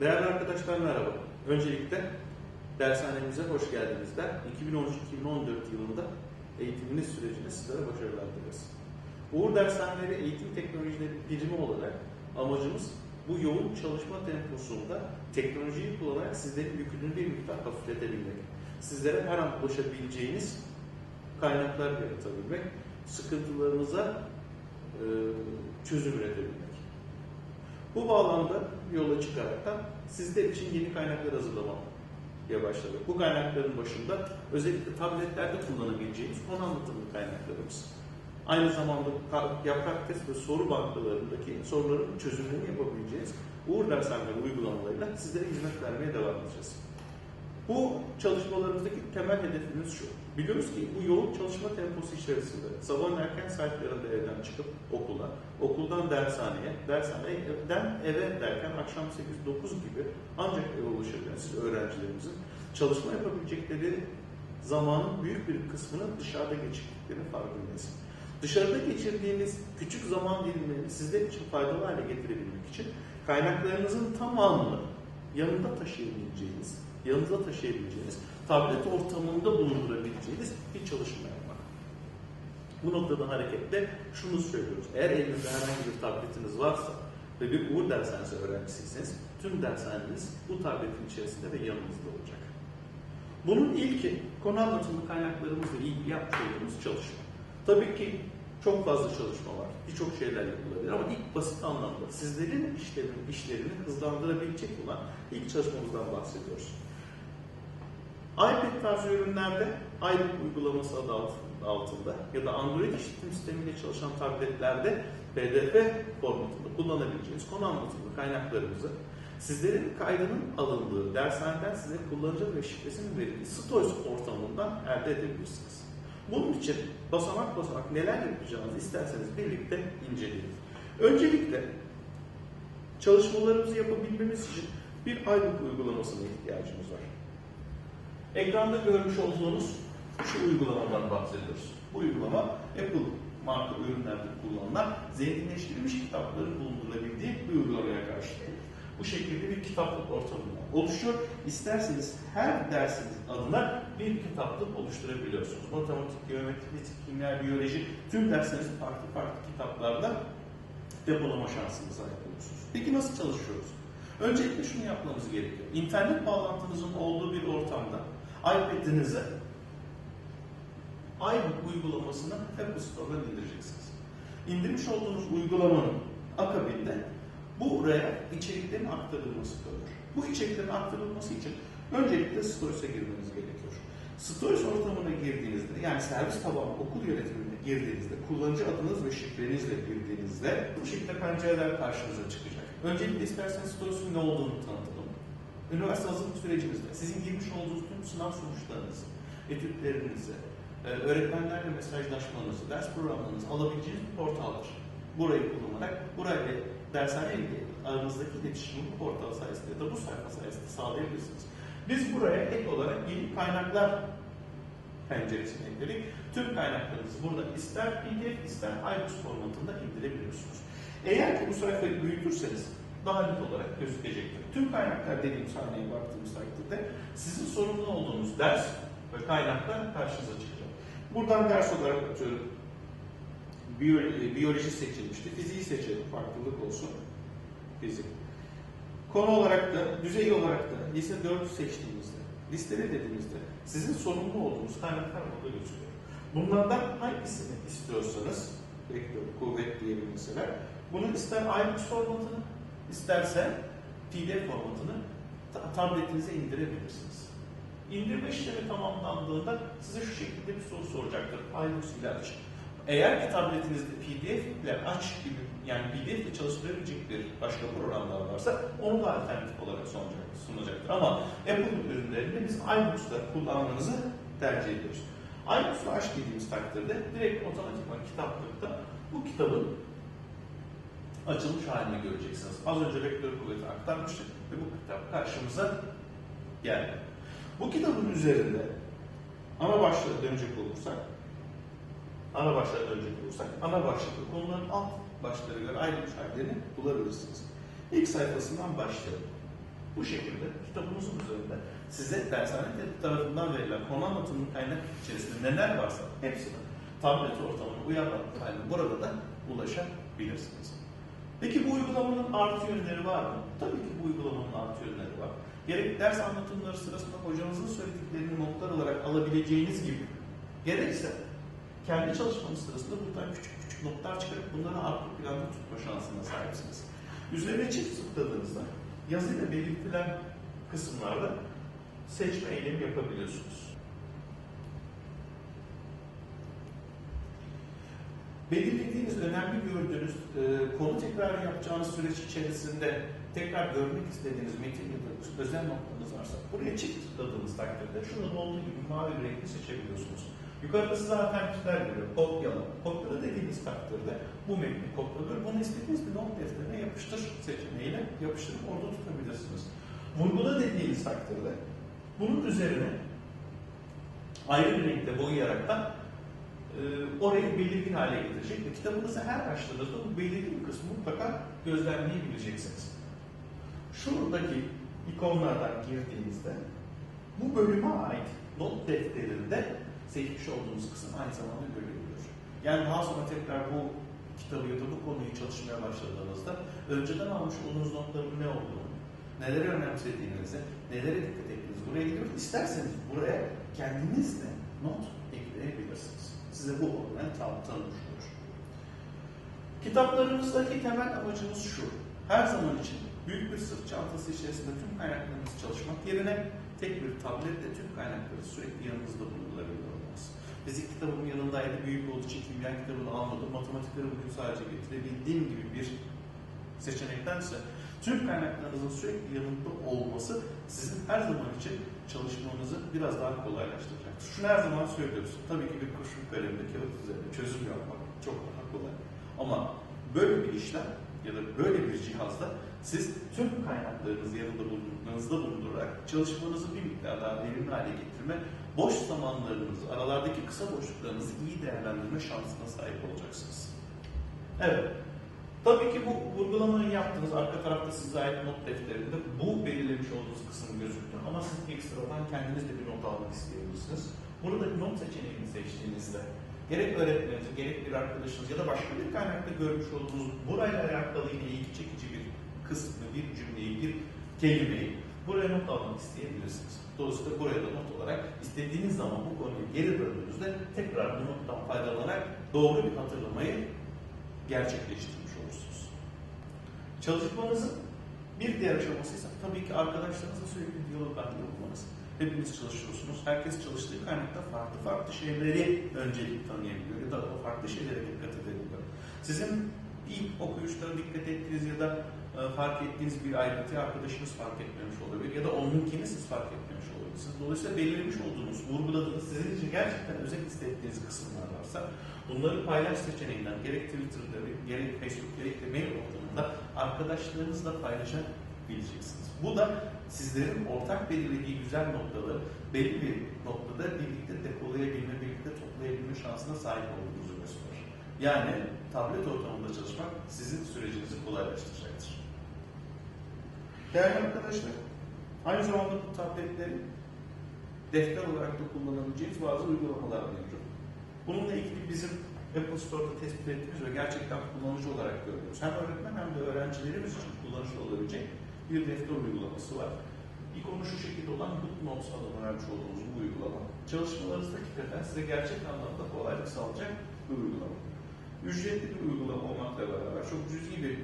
Değerli arkadaşlar merhaba. Öncelikle dershanemize hoş geldiniz der. 2013-2014 yılında eğitiminiz sürecinde sizlere başarılar dileriz. Uğur Dershaneleri Eğitim Teknolojileri birimi olarak amacımız bu yoğun çalışma temposunda teknolojiyi kullanarak sizlerin yükünü bir miktar hafifletebilmek. Sizlere her an ulaşabileceğiniz kaynaklar yaratabilmek, sıkıntılarınıza çözüm üretebilmek. Bu bağlamda yola çıkaraktan sizler için yeni kaynaklar hazırlamaya başladık. Bu kaynakların başında özellikle tabletlerde kullanabileceğiniz konu anlatımlı kaynaklarımız. Aynı zamanda yaprak test ve soru bankalarındaki soruların çözümlerini yapabileceğiniz Uğur Dershaneleri uygulamalarıyla sizlere hizmet vermeye devam edeceğiz. Bu çalışmalarımızdaki temel hedefimiz şu. Biliyoruz ki bu yoğun çalışma temposu içerisinde sabahın erken saatlerinde evden çıkıp okula, okuldan dershaneye, dershaneden eve derken akşam 8-9 gibi ancak eve ulaşabilen siz öğrencilerimizin çalışma yapabilecekleri zamanın büyük bir kısmını dışarıda geçirdiklerinin farkındayız. Dışarıda geçirdiğiniz küçük zaman dilimlerini sizler için faydalı hale getirebilmek için kaynaklarınızın tamamını yanında taşıyabileceğiniz, yanınıza taşıyabileceğiniz, tablet ortamında bulundurabileceğiniz bir çalışma yapmak. Bu noktadan hareketle şunu söylüyoruz. Eğer elinizde herhangi bir tabletiniz varsa ve bir Uğur Dershanesi öğrencisiyseniz tüm dershaneniz bu tabletin içerisinde ve yanınızda olacak. Bunun ilki konu anlatımlı kaynaklarımızla ilgili olduğumuz çalışma. Tabii ki çok fazla çalışma var. Birçok şeyler yapılabilir ama ilk basit anlamda sizlerin işlerini, işlerini hızlandırabilecek olan ilk çalışmamızdan bahsediyoruz. iPad tarzı ürünlerde iBook uygulaması adı alt- altında ya da Android işletim sistemiyle çalışan tabletlerde PDF formatında kullanabileceğiniz konu anlatımlı kaynaklarımızı sizlerin kaydının alındığı dershaneden size kullanıcı ve şifresinin verildiği Stories ortamından elde edebilirsiniz. Bunun için basamak basamak neler yapacağınızı isterseniz birlikte inceleyelim. Öncelikle çalışmalarımızı yapabilmemiz için bir iBook uygulamasına ihtiyacımız var. Ekranda görmüş olduğunuz şu uygulamadan bahsediyoruz. Bu uygulama Apple marka ürünlerde kullanılan zenginleştirilmiş kitapların bulundurabildiği bir uygulamaya karşı. Bu şekilde bir kitaplık ortamından oluşuyor. İsterseniz her dersiniz adına bir kitaplık oluşturabiliyorsunuz. Matematik, geometri, fizik, kimya, biyoloji tüm dersleriniz farklı farklı kitaplarda depolama şansına sahip olursunuz. Peki nasıl çalışıyoruz? Öncelikle şunu yapmamız gerekiyor. İnternet bağlantınızın olduğu bir ortamda iPad'inize iBook uygulamasını Apple Store'dan indireceksiniz. İndirmiş olduğunuz uygulamanın akabinde buraya içeriklerin aktarılması kalıyor. Bu içeriklerin aktarılması için öncelikle Stories'e girmeniz gerekiyor. Stories ortamına girdiğinizde, yani servis tabanlı okul yönetimine girdiğinizde, kullanıcı adınız ve şifrenizle girdiğinizde bu şekilde pencereler karşınıza çıkacak. Öncelikle isterseniz Stories'in ne olduğunu tanıtalım. Üniversite hazırlık sürecinizde sizin girmiş olduğunuz tüm sınav sonuçlarınızı, etütlerinizi, e, öğretmenlerle mesajlaşmanızı, ders programlarınızı alabileceğiniz bir portaldır. Burayı kullanarak, burayla dershane ile aranızdaki iletişimi bu portal sayesinde ya da bu sayfa sayesinde sağlayabilirsiniz. Biz buraya ek olarak yeni kaynaklar penceresini ekledik. Tüm kaynaklarınızı burada ister PDF ister iBooks formatında indirebiliyorsunuz. Eğer ki bu sayfayı büyütürseniz daha net olarak gözükecektir. Tüm kaynaklar dediğim sahneye baktığımız takdirde sizin sorumlu olduğunuz ders ve kaynaklar karşınıza çıkacak. Buradan ders olarak atıyorum biyoloji, biyoloji seçilmişti. Fiziği seçelim farklılık olsun. Fizik. Konu olarak da, düzey olarak da lise 4 seçtiğimizde, listele dediğimizde sizin sorumlu olduğunuz kaynaklar burada gözüküyor. Bunlardan hangisini istiyorsanız, vektör, kuvvet diyelim mesela, bunu ister iBooks formatını, isterse PDF formatını ta- tabletinize indirebilirsiniz. İndirme işlemi tamamlandığında size şu şekilde bir soru soracaktır. iBooks ile aç. Eğer ki tabletinizde PDF ile aç gibi yani PDF ile çalıştırabilecek bir başka programlar varsa onu da alternatif olarak sunacak, sunacaktır. Ama Apple ürünlerinde biz iBooks'ta kullanmanızı tercih ediyoruz. iBooks'u aç dediğimiz takdirde direkt otomatikman kitaplıkta bu kitabın açılmış halini göreceksiniz. Az önce vektör kuvveti aktarmıştık ve bu kitap karşımıza geldi. Bu kitabın üzerinde ana başlığa dönecek olursak ana başlığa dönecek olursak ana başlıklı konuların alt başlıklara göre ayrılmış hallerini bulabilirsiniz. İlk sayfasından başlayalım. Bu şekilde kitabımızın üzerinde size dershane tarafından verilen konu anlatımının kaynak içerisinde neler varsa hepsini tablet ortamına uyarlamak halinde burada da ulaşabilirsiniz. Peki bu uygulamanın artı yönleri var mı? Tabii ki bu uygulamanın artı yönleri var. Gerek ders anlatımları sırasında hocanızın söylediklerini notlar olarak alabileceğiniz gibi gerekse kendi çalışmanız sırasında buradan küçük küçük notlar çıkarıp bunları arka planda tutma şansına sahipsiniz. Üzerine çift tıkladığınızda yazıyla belirtilen kısımlarda seçme eylemi yapabiliyorsunuz. Belirlediğiniz, önemli gördüğünüz e, konu tekrar yapacağınız süreç içerisinde tekrar görmek istediğiniz metin ya da özel noktanız varsa buraya çift tıkladığınız takdirde şunun olduğu gibi mavi bir renkli seçebiliyorsunuz. Yukarıda size alternatifler veriyor. Kopyala. Kopyala dediğiniz takdirde bu metni kopyalıyor. Bunu istediğiniz bir not defterine yapıştır seçeneğiyle yapıştırıp orada tutabilirsiniz. Vurgula dediğiniz takdirde bunun üzerine ayrı bir renkte boyayarak da orayı belirgin hale getirecek ve kitabınızı her açtığınızda bu belirgin kısmı mutlaka gözlemleyebileceksiniz. Şuradaki ikonlardan girdiğinizde bu bölüme ait not defterinde seçmiş olduğunuz kısım aynı zamanda görülüyor. Yani daha sonra tekrar bu kitabı ya da bu konuyu çalışmaya başladığınızda önceden almış olduğunuz notların ne olduğunu, neleri önemsediğinizi, nelere dikkat ettiğinizi buraya gidiyor. İsterseniz buraya kendiniz de not ekleyebilirsiniz. Size bu tanımış olur. Kitaplarımızdaki temel amacımız şu. Her zaman için büyük bir sırt çantası içerisinde tüm kaynaklarınızı çalışmak yerine tek bir tabletle tüm kaynakları sürekli yanınızda bulundurabiliyor olması. Fizik kitabımın yanındaydı, büyük olduğu için kimya kitabını almadım, matematikleri bugün sadece getirebildiğim gibi bir seçenektense tüm kaynaklarınızın sürekli yanında olması sizin her zaman için çalışmanızı biraz daha kolaylaştıracaktır. Şunu her zaman söylüyoruz. Tabii ki bir kurşun kalemle kağıt üzerinde çözüm yapmak çok daha kolay. Ama böyle bir işlem ya da böyle bir cihazda siz tüm kaynaklarınızı yanında bulundurduğunuzda bulundurarak çalışmanızı bir miktar daha verimli hale getirme, boş zamanlarınızı, aralardaki kısa boşluklarınızı iyi değerlendirme şansına sahip olacaksınız. Evet, Tabii ki bu vurgulamayı yaptığınız arka tarafta size ait not defterinde bu belirlemiş olduğunuz kısım gözüktü ama siz ekstradan kendiniz de bir not almak isteyebilirsiniz. Burada bir not seçeneğini seçtiğinizde gerek öğretmeniniz, gerek bir arkadaşınız ya da başka bir kaynakta görmüş olduğunuz burayla alakalı ilgi çekici bir kısmı, bir cümleyi, bir kelimeyi buraya not almak isteyebilirsiniz. Dolayısıyla buraya da not olarak istediğiniz zaman bu konuyu geri döndüğünüzde tekrar bu nottan faydalanarak doğru bir hatırlamayı gerçekleştirmiş olursunuz. Çalışmanızın bir diğer aşaması ise tabii ki arkadaşlarınızla sürekli diyalog halinde olmanız. Hepiniz çalışıyorsunuz. Herkes çalıştığı kaynakta farklı farklı şeyleri öncelik tanıyabiliyor ya da o farklı şeylere dikkat edebiliyor. Sizin ilk okuyuşlara dikkat ettiğiniz ya da e, fark ettiğiniz bir ayrıntıyı arkadaşınız fark etmemiş olabilir ya da onunkini siz fark etmemiş olabilirsiniz. Dolayısıyla belirlemiş olduğunuz, vurguladığınız, sizin için gerçekten özel hissettiğiniz kısımlar varsa bunları paylaş seçeneğinden gerek Twitter'da, gerek Facebook, gerek de mail ortamında arkadaşlarınızla paylaşabileceksiniz. Bu da sizlerin ortak belirlediği güzel noktaları belli bir noktada birlikte depolayabilme, birlikte toplayabilme şansına sahip olduğunuzu gösterir. Yani tablet ortamında çalışmak sizin sürecinizi kolaylaştıracaktır. Değerli arkadaşlar, aynı zamanda bu tabletleri defter olarak da kullanabileceğiniz bazı uygulamalar mevcut. Bununla ilgili bizim Apple Store'da tespit ettiğimiz ve gerçekten kullanıcı olarak görüyoruz. Hem öğretmen hem de öğrencilerimiz için kullanışlı olabilecek bir defter uygulaması var. İkonu şu şekilde olan GoodNotes adını vermiş olduğumuz bu uygulama. Çalışmalarınızda hakikaten size gerçek anlamda kolaylık sağlayacak bir uygulama. Ücretli bir uygulama olmakla beraber çok cüzi bir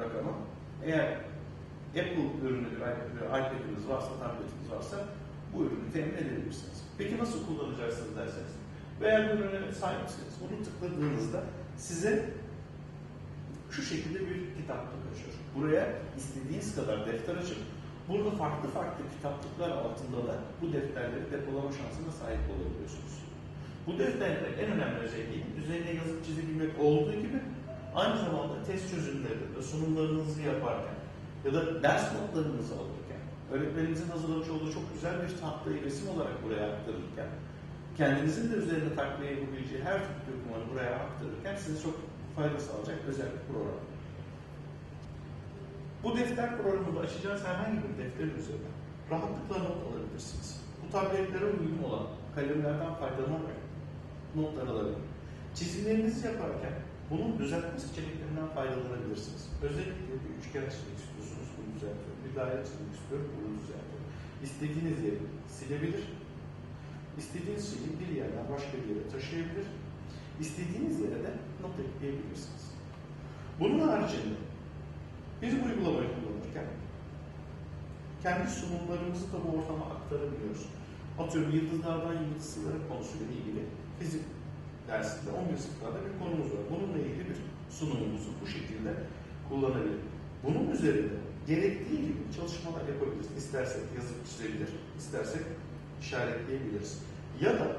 rakama eğer Apple ürünü bir iPad'iniz varsa, tabletiniz varsa bu ürünü temin edebilirsiniz. Peki nasıl kullanacaksınız derseniz? Veya bu ürüne sahipsiniz. Bunu tıkladığınızda size şu şekilde bir kitaplık açıyor. Buraya istediğiniz kadar defter açıp burada farklı farklı kitaplıklar altında da bu defterleri depolama şansına sahip olabiliyorsunuz. Bu defterlerin en önemli özelliği üzerine yazıp çizebilmek olduğu gibi aynı zamanda test çözümlerinde, sunumlarınızı yaparken ya da ders notlarınızı alırken, öğretmeninizin hazırlamış olduğu çok güzel bir tahtayı resim olarak buraya aktarırken, kendinizin de üzerine takviye yapabileceği her tür dokümanı buraya aktarırken size çok fayda sağlayacak özel bir program. Bu defter programında açacağınız herhangi bir defterin üzerine rahatlıkla not alabilirsiniz. Bu tabletlere uygun olan kalemlerden faydalanarak notlar alabilir. Çizimlerinizi yaparken bunun düzeltme seçeneklerinden faydalanabilirsiniz. Özellikle bir üçgen çizmek istiyorsunuz, bunu düzeltiyorum. Bir daire çizmek istiyorum, bunu düzeltiyorum. İstediğiniz yeri silebilir. İstediğiniz şeyi bir yerden başka bir yere taşıyabilir. İstediğiniz yere de not ekleyebilirsiniz. Bunun haricinde bu uygulamayı kullanırken kendi sunumlarımızı da bu ortama aktarabiliyoruz. Atıyorum yıldızlardan yıldızlara konusuyla ilgili fizik dersinde 11 sınıflarda bir konumuz var. Bununla ilgili bir sunumumuzu bu şekilde kullanabilir. Bunun üzerinde gerektiği gibi çalışmalar yapabiliriz. İstersek yazıp çizebilir, istersek işaretleyebiliriz. Ya da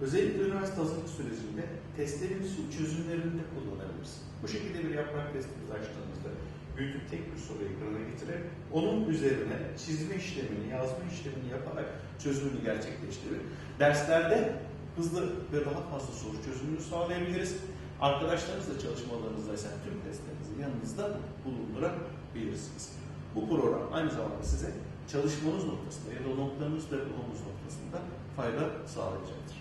özellikle üniversite hazırlık sürecinde testlerimizin çözümlerinde kullanabiliriz. Bu şekilde bir yaprak testimizi açtığımızda büyütüp tek bir soru ekrana getirip onun üzerine çizme işlemini, yazma işlemini yaparak çözümünü gerçekleştirir. Derslerde hızlı ve daha fazla soru çözümünü sağlayabiliriz. Arkadaşlarınızla çalışmalarınızda ise tüm testlerinizi yanınızda bulundurabilirsiniz. Bu program aynı zamanda size çalışmanız noktasında ya da notlarınız depolamanız noktasında fayda sağlayacaktır.